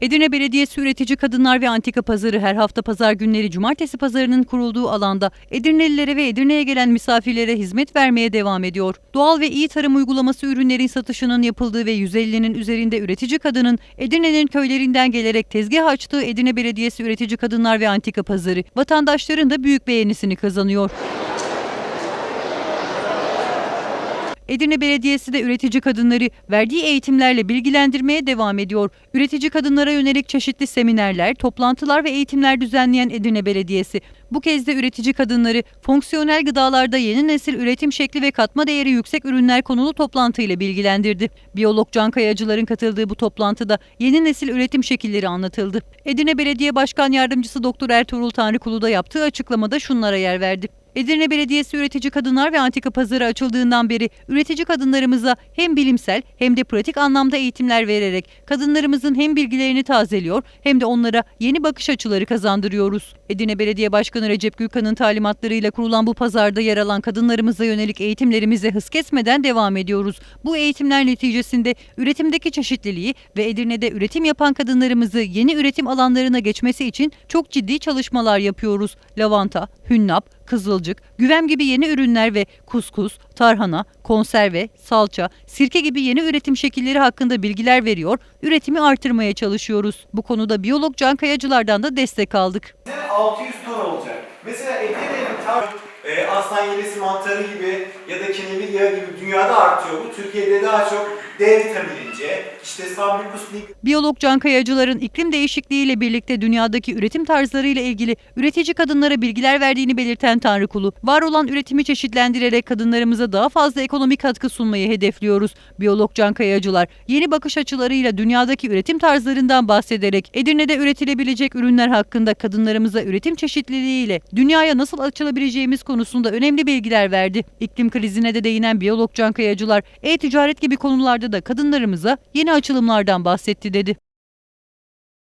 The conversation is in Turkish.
Edirne Belediyesi Üretici Kadınlar ve Antika Pazarı her hafta pazar günleri cumartesi pazarının kurulduğu alanda Edirnelilere ve Edirne'ye gelen misafirlere hizmet vermeye devam ediyor. Doğal ve iyi tarım uygulaması ürünlerin satışının yapıldığı ve 150'nin üzerinde üretici kadının Edirne'nin köylerinden gelerek tezgah açtığı Edirne Belediyesi Üretici Kadınlar ve Antika Pazarı vatandaşların da büyük beğenisini kazanıyor. Edirne Belediyesi de üretici kadınları verdiği eğitimlerle bilgilendirmeye devam ediyor. Üretici kadınlara yönelik çeşitli seminerler, toplantılar ve eğitimler düzenleyen Edirne Belediyesi bu kez de üretici kadınları fonksiyonel gıdalarda yeni nesil üretim şekli ve katma değeri yüksek ürünler konulu toplantıyla bilgilendirdi. Biyolog Can Kayacıların katıldığı bu toplantıda yeni nesil üretim şekilleri anlatıldı. Edirne Belediye Başkan Yardımcısı Doktor Ertuğrul Tanrıkulu da yaptığı açıklamada şunlara yer verdi. Edirne Belediyesi Üretici Kadınlar ve Antika Pazarı açıldığından beri üretici kadınlarımıza hem bilimsel hem de pratik anlamda eğitimler vererek kadınlarımızın hem bilgilerini tazeliyor hem de onlara yeni bakış açıları kazandırıyoruz. Edirne Belediye Başkanı Recep Gülkan'ın talimatlarıyla kurulan bu pazarda yer alan kadınlarımıza yönelik eğitimlerimize hız kesmeden devam ediyoruz. Bu eğitimler neticesinde üretimdeki çeşitliliği ve Edirne'de üretim yapan kadınlarımızı yeni üretim alanlarına geçmesi için çok ciddi çalışmalar yapıyoruz. Lavanta, hünnap, kızılcık, güvem gibi yeni ürünler ve kuskus, tarhana, konserve, salça, sirke gibi yeni üretim şekilleri hakkında bilgiler veriyor, üretimi artırmaya çalışıyoruz. Bu konuda biyolog Can Kayacılardan da destek aldık. 600 ton olacak. Mesela Edirne'nin tam e, aslan yelesi mantarı gibi ya da kenevir yağı gibi dünyada artıyor bu. Türkiye'de daha çok D vitamini Biyolog Can Kayacılar'ın iklim değişikliğiyle birlikte dünyadaki üretim tarzlarıyla ilgili üretici kadınlara bilgiler verdiğini belirten Tanrıkulu, var olan üretimi çeşitlendirerek kadınlarımıza daha fazla ekonomik katkı sunmayı hedefliyoruz. Biyolog Can Kayacılar, yeni bakış açılarıyla dünyadaki üretim tarzlarından bahsederek Edirne'de üretilebilecek ürünler hakkında kadınlarımıza üretim çeşitliliğiyle dünyaya nasıl açılabileceğimiz konusunda önemli bilgiler verdi. İklim krizine de değinen biyolog Can Kayacılar, e-ticaret gibi konularda da kadınlarımıza yeni açılımlardan bahsetti dedi.